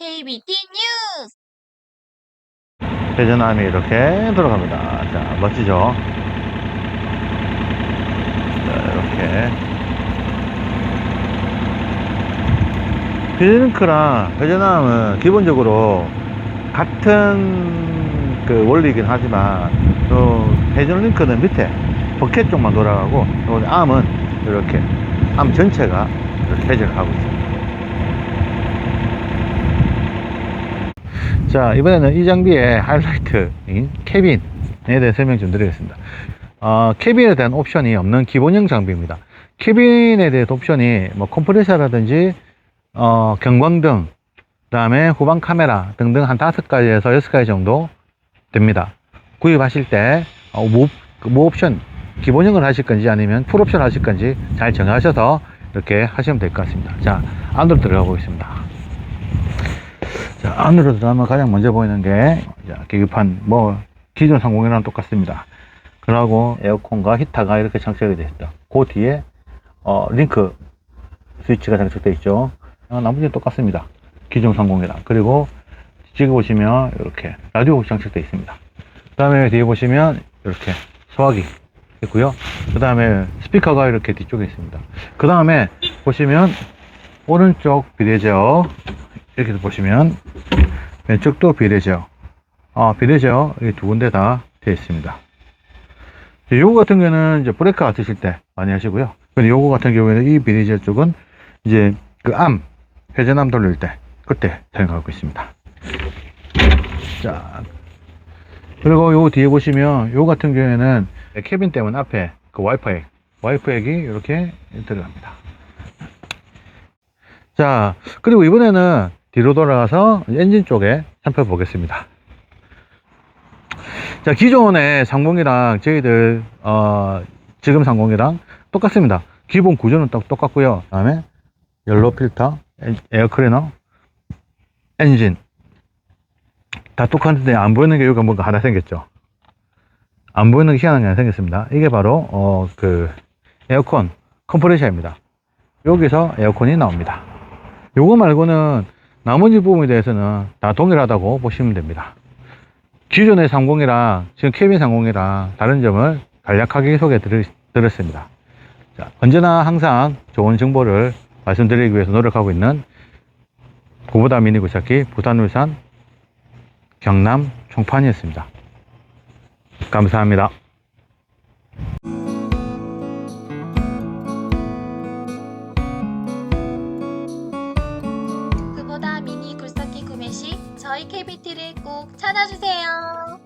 KBT 뉴스! 대전함이 이렇게 들어갑니다. 자, 멋지죠? 자, 이렇게. 비즈링크랑 회전함은 기본적으로 같은 그 원리이긴 하지만, 또 회전링크는 밑에 버켓 쪽만 돌아가고, 요 암은 이렇게, 암 전체가 이렇게 회전을 하고 있습니다. 자, 이번에는 이 장비의 하이라이트인 캐빈에 대해 설명 좀 드리겠습니다. 어, 캐빈에 대한 옵션이 없는 기본형 장비입니다. 캐빈에 대한 옵션이 뭐 컴프레셔라든지 어, 경광등, 그 다음에 후방 카메라 등등 한 다섯 가지에서 여섯 가지 정도 됩니다. 구입하실 때, 어, 뭐, 뭐 옵션, 기본형을 하실 건지 아니면 풀 옵션 하실 건지 잘 정하셔서 이렇게 하시면 될 것 같습니다. 자, 안으로 들어가 보겠습니다. 자, 안으로 들어가면 가장 먼저 보이는 게, 자, 계기판, 뭐, 기존 상공이랑 똑같습니다. 그러고 에어컨과 히터가 이렇게 장착이 되어 있다. 그 뒤에, 어, 링크 스위치가 장착되어 있죠. 어, 나머지는 똑같습니다. 기존 상공이랑. 그리고 뒤쪽에 보시면 이렇게 라디오 장착되어 있습니다. 그 다음에 뒤에 보시면 이렇게 소화기 있고요. 그 다음에 스피커가 이렇게 뒤쪽에 있습니다. 그 다음에 보시면 오른쪽 비대제어 이렇게 보시면 왼쪽도 비례제어 아, 비례제어 이게 두 군데 다 되어 있습니다. 요거 같은 경우는 이제 브레이크 같으실 때 많이 하시고요. 근데 요거 같은 경우에는 이 비례제어 쪽은 이제 그 암 회전암 돌릴 때 그때 사용하고 있습니다. 자 그리고 요 뒤에 보시면 요 같은 경우에는 캐빈 때문 앞에 그 와이퍼 액 와이퍼 액이 이렇게 들어갑니다. 자, 그리고 이번에는 뒤로 돌아가서 엔진 쪽에 살펴보겠습니다. 자, 기존의 상공이랑 저희들, 어, 지금 상공이랑 똑같습니다. 기본 구조는 똑- 똑같고요. 그 다음에 연로 필터, 에- 에어 클리너, 엔진. 다 똑같은데 안 보이는 게 여기가 뭔가 하나 생겼죠. 안 보이는 게 희한한 게 하나 생겼습니다. 이게 바로, 어, 그, 에어컨, 컴프레셔입니다. 여기서 에어컨이 나옵니다. 요거 말고는 나머지 부분에 대해서는 다 동일하다고 보시면 됩니다. 기존의 30이랑 지금 캐빈 30이랑 다른 점을 간략하게 소개해 드렸습니다. 자, 언제나 항상 좋은 정보를 말씀드리기 위해서 노력하고 있는 고보다 미니 구사기 부산 울산 경남 총판이었습니다. 감사합니다. 저희 KBT를 꼭 찾아주세요.